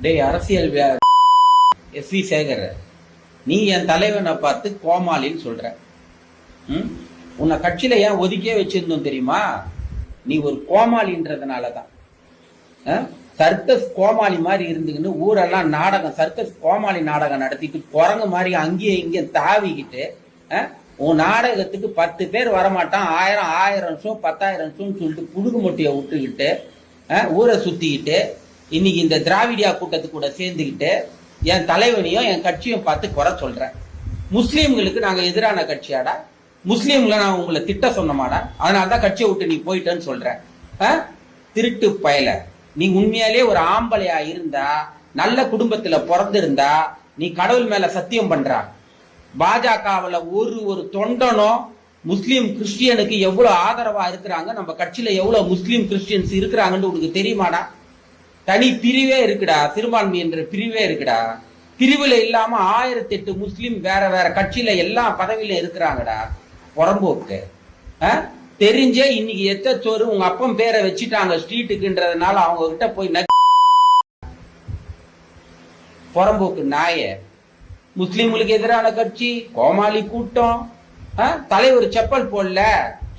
டேய் அரசியல் S we Sekar நீ என் தலைவனை பார்த்து கோமாளின்னு சொல்ற ம்? உன்னை கட்சியில ஏன் ஒதுக்கியே வச்சிருந்தோம் தெரியுமா நீ ஒரு கோமாளின்றதுனால தான் சர்க்கஸ் கோமாளி மாதிரி இருந்துக்கின்னு ஊரெல்லாம் நாடகம் சர்க்கஸ் கோமாளி நாடகம் நடத்திட்டு குரங்கு மாதிரி அங்கேயும் இங்கேயும் தாவிக்கிட்டு ஆ? உன் நாடகத்துக்கு பத்து பேர் வரமாட்டான் ஆயிரம் ஆயிரம் நிமிஷம் பத்தாயிரம் ஷோன்னு சொல்லிட்டு புழுகு மொட்டையை விட்டுக்கிட்டு ஆ? ஊரை சுத்திக்கிட்டு இன்னைக்கு இந்த திராவிடியா கூட்டத்து கூட சேர்ந்துக்கிட்டு என் தலைவனையும் என் கட்சியும் பார்த்து குறை சொல்றேன். முஸ்லீம்களுக்கு நாங்கள் எதிரான கட்சியாடா? முஸ்லீம்களை நான் உங்களை திட்ட சொன்னமாடா? அதனால தான் கட்சியை விட்டு நீ போயிட்டேன்னு சொல்றேன். ஆ? திருட்டு பயல. நீ உண்மையாலே ஒரு ஆம்பளையா இருந்தா நல்ல குடும்பத்துல பிறந்திருந்தா நீ கடவுள் மேல சத்தியம் பண்றா? பாஜகவில் ஒரு ஒரு தொண்டனும் முஸ்லீம் கிறிஸ்டியனுக்கு எவ்வளவு ஆதரவா இருக்கிறாங்க? நம்ம கட்சியில எவ்வளவு முஸ்லீம் கிறிஸ்டியன்ஸ் இருக்கிறாங்கன்னு உனக்கு தெரியுமாடா? தனி பிரிவே இருக்குடா சிறுபான்மை என்ற பிரிவே இருக்குடா. பிரிவுல இல்லாம ஆயிரத்தி எட்டு முஸ்லீம் வேற வேற கட்சியில எல்லா பதவியில இருக்கிறாங்கடா உடம்போக்கு. ஆ? தெரிஞ்சே இன்னைக்கு எத்த சோறு உங்க அப்பன் பேரை வச்சுட்டாங்க ஸ்ட்ரீட்டுக்குன்றதுனால அவங்க கிட்ட போய் நக் புறம்போக்கு நாய. முஸ்லீம்களுக்கு எதிரான கட்சி கோமாளி கூட்டம். ஆ? தலைவர் செப்பல் போடல.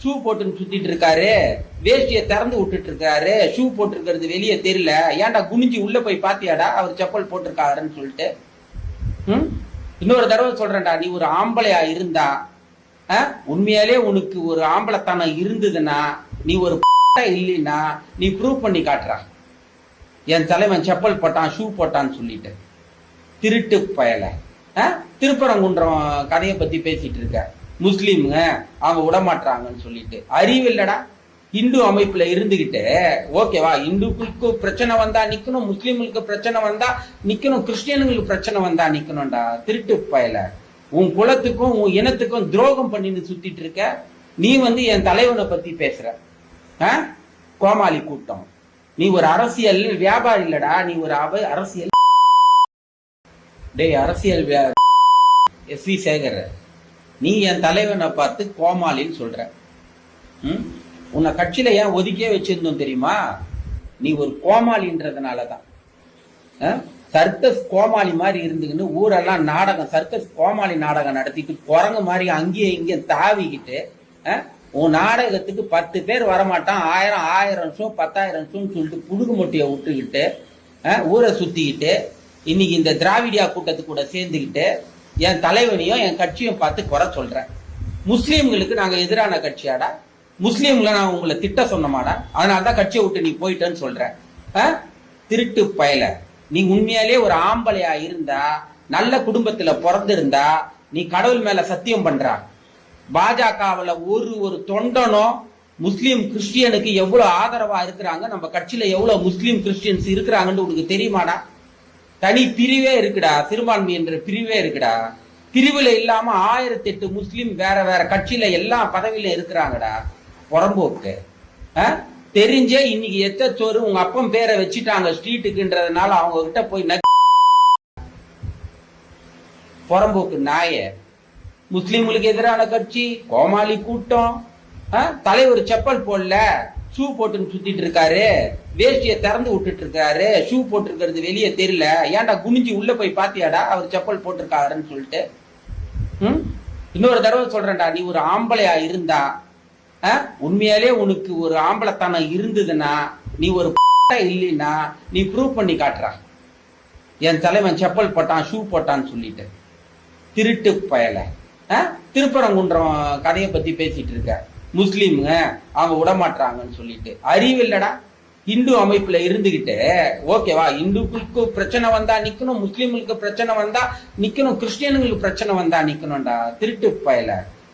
ஷூ போட்டுன்னு சுத்திட்டு இருக்காரு. வேஷ்டியை திறந்து விட்டுட்டு இருக்காரு. ஷூ போட்டிருக்கிறது வெளியே தெரியல. ஏன்டா குனிஞ்சு உள்ள போய் பாத்தியாடா? அவர் செப்பல் போட்டிருக்காருன்னு சொல்லிட்டு. ம்? இன்னொரு தடவை சொல்றேன்டா நீ ஒரு ஆம்பளையா இருந்தா ஆ? உண்மையாலே உனக்கு ஒரு ஆம்பளைத்தனம் இருந்ததுன்னா நீ ஒரு இல்லைன்னா நீ ப்ரூவ் பண்ணி காட்டுறா. என் தலைவன் செப்பல் போட்டான் ஷூ போட்டான்னு சொல்லிட்டு. திருட்டு பயல. ஆ? திருப்பரங்குன்றம் கதையை பத்தி பேசிட்டு இருக்க. முஸ்லீம்ங்க அவங்க விடமாட்டாங்கன்னு சொல்லிட்டு. அறிவு இல்லடா. இந்து அமைப்புல இருந்துகிட்டு ஓகேவா இந்துக்களுக்கு பிரச்சனை வந்தா நிக்கணும் முஸ்லீம்களுக்கு பிரச்சனை வந்தா நிக்கணும் கிறிஸ்டியனுங்களுக்கு பிரச்சனை வந்தா நிக்கணும்டா. திருட்டு பயல. உன் குலத்துக்கும் உன் இனத்துக்கும் துரோகம் பண்ணின்னு சுத்திட்டு இருக்க நீ வந்து என் தலைவனை பத்தி பேசுற. ஆ? கோமாளி கூட்டம். நீ ஒரு அரசியல் வியாபாரி இல்லடா. நீ ஒரு அவை அரசியல் டேய் அரசியல் எஸ் வி சேகர். நீ என் தலைவனை பார்த்து கோமாளின்னு சொல்ற ம்? உன்னை கட்சியில ஏன் ஒதுக்கியே வச்சிருந்தோம் தெரியுமா நீ ஒரு கோமாளின்றதுனால தான் ஆ? சர்க்கஸ் கோமாளி மாதிரி இருந்துக்கின்னு ஊரெல்லாம் நாடகம் சர்க்கஸ் கோமாளி நாடகம் நடத்திட்டு குரங்கு மாதிரி அங்கேயும் இங்கேயும் தாவிக்கிட்டு ஆ? உன் நாடகத்துக்கு பத்து பேர் வரமாட்டான் ஆயிரம் ஆயிரம் நிமிஷம் பத்தாயிரம் நிமிஷம்னு சொல்லிட்டு புடுகு மொட்டையை விட்டுக்கிட்டு ஆ? ஊரை சுத்திக்கிட்டு இன்னைக்கு இந்த திராவிடியா கூட்டத்து கூட சேர்ந்துக்கிட்டு என் தலைவனையும் என் கட்சியும் பார்த்து குறை சொல்கிறேன் முஸ்லீம்களுக்கு நாங்கள் எதிரான கட்சியாடா? முஸ்லீம்களை நான் உங்களை திட்ட சொன்னமாடா? அதனால தான் கட்சியை விட்டு நீ போயிட்டேன்னு சொல்கிறேன் ஆ? திருட்டு பயல. நீ உண்மையாலே ஒரு ஆம்பளையா இருந்தா நல்ல குடும்பத்துல பிறந்திருந்தா நீ கடவுள் மேல சத்தியம் பண்றா. பாஜகவில் ஒரு ஒரு தொண்டனும் முஸ்லீம் கிறிஸ்டியனுக்கு எவ்வளவு ஆதரவா இருக்கிறாங்க? நம்ம கட்சியில எவ்வளவு முஸ்லீம் கிறிஸ்டியன்ஸ் இருக்கிறாங்கன்னு உனக்கு தெரியுமாடா? தனி பிரிவே இருக்குடா சிறுபான்மை என்ற பிரிவே இருக்குடா. பிரிவுல இல்லாம ஆயிரத்தி எட்டு முஸ்லீம் வேற வேற கட்சியில எல்லா பதவியில இருக்கிறாங்கடா உடம்போக்கு ஆ? தெரிஞ்சே இன்னைக்கு எத்த சோறு உங்க அப்பன் பேரை வச்சுட்டாங்க ஸ்ட்ரீட்டுக்குன்றதுனால அவங்க கிட்ட போய் நக் புறம்போக்கு நாய. முஸ்லீம்களுக்கு எதிரான கட்சி கோமாளி கூட்டம் தலைவர் செப்பல் போடல. ஷூ போட்டுன்னு சுத்திட்டு இருக்காரு. வேஷ்டியை திறந்து விட்டுட்டு இருக்காரு. ஷூ போட்டிருக்கிறது வெளியே தெரியல. ஏன்டா குனிஞ்சு உள்ள போய் பாத்தியாடா? அவர் செப்பல் போட்டிருக்காருன்னு சொல்லிட்டு. ம்? இன்னொரு தடவை சொல்றேன்டா நீ ஒரு ஆம்பளையா இருந்தா ஆ? உண்மையாலே உனக்கு ஒரு ஆம்பளைத்தனம் இருந்ததுன்னா நீ ஒரு இல்லைன்னா நீ ப்ரூவ் பண்ணி காட்டுறா. என் தலைவன் செப்பல் போட்டான் ஷூ போட்டான்னு சொல்லிட்டு. திருட்டு பயலை. ஆ? திருப்பரங்குன்றம் கதையை பத்தி பேசிட்டு இருக்க. முஸ்லீம்ங்க அவங்க விடமாட்டாங்கன்னு சொல்லிட்டு. அறிவு இல்லடா. இந்து அமைப்புல இருந்துகிட்டு ஓகேவா இந்துக்களுக்கு பிரச்சனை வந்தா நிக்கணும் முஸ்லீம்களுக்கு பிரச்சனை வந்தா நிக்கணும் கிறிஸ்டியனுங்களுக்கு பிரச்சனை வந்தா நிக்கணும்டா. திருட்டு பயல.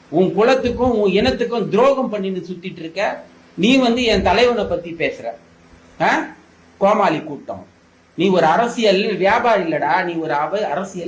உன் குலத்துக்கும் உன் இனத்துக்கும் துரோகம் பண்ணின்னு சுத்திட்டு இருக்க. நீ வந்து என் தலைவனை பத்தி பேசுற. ஆ? கோமாளி கூட்டம். நீ ஒரு அரசியல் வியாபாரி இல்லடா. நீ ஒரு அவை அரசியல்